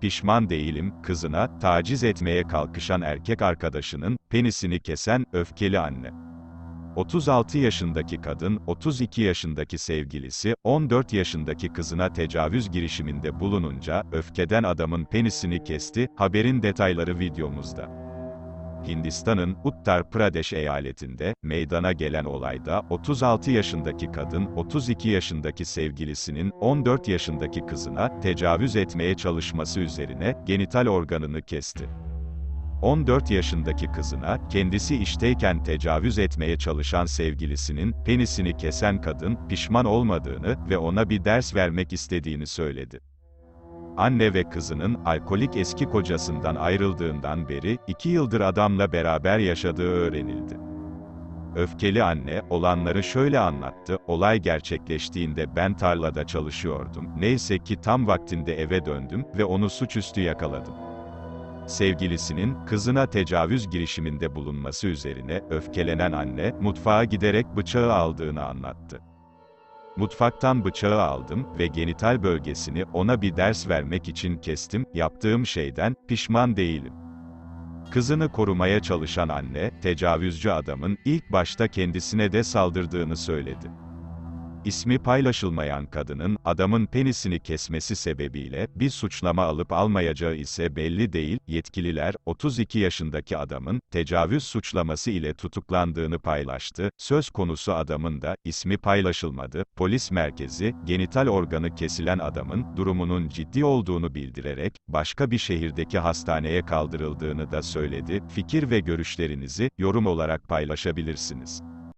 pişman değilim, kızına, taciz etmeye kalkışan erkek arkadaşının, penisini kesen, öfkeli anne. 36 yaşındaki kadın, 32 yaşındaki sevgilisi, 14 yaşındaki kızına tecavüz girişiminde bulununca, öfkeden adamın penisini kesti, haberin detayları videomuzda. Hindistan'ın Uttar Pradesh eyaletinde meydana gelen olayda 36 yaşındaki kadın 32 yaşındaki sevgilisinin 14 yaşındaki kızına tecavüz etmeye çalışması üzerine genital organını kesti. 14 yaşındaki kızına, kendisi işteyken tecavüz etmeye çalışan sevgilisinin, penisini kesen kadın, pişman olmadığını ve ona bir ders vermek istediğini söyledi. Anne ve kızının, alkolik eski kocasından ayrıldığından beri, iki yıldır adamla beraber yaşadığı öğrenildi. Öfkeli anne, olanları şöyle anlattı, olay gerçekleştiğinde ben tarlada çalışıyordum, neyse ki tam vaktinde eve döndüm ve onu suçüstü yakaladım. Sevgilisinin, kızına tecavüz girişiminde bulunması üzerine, öfkelenen anne, mutfağa giderek bıçağı aldığını anlattı. Mutfaktan bıçağı aldım ve genital bölgesini ona bir ders vermek için kestim, yaptığım şeyden, pişman değilim. Kızını korumaya çalışan anne, tecavüzcü adamın, ilk başta kendisine de saldırdığını söyledi. İsmi paylaşılmayan kadının, adamın penisini kesmesi sebebiyle, bir suçlama alıp almayacağı ise belli değil, yetkililer, 32 yaşındaki adamın, tecavüz suçlaması ile tutuklandığını paylaştı, söz konusu adamın da, ismi paylaşılmadı, polis merkezi, genital organı kesilen adamın, durumunun ciddi olduğunu bildirerek, başka bir şehirdeki hastaneye kaldırıldığını da söyledi, fikir ve görüşlerinizi, yorum olarak paylaşabilirsiniz.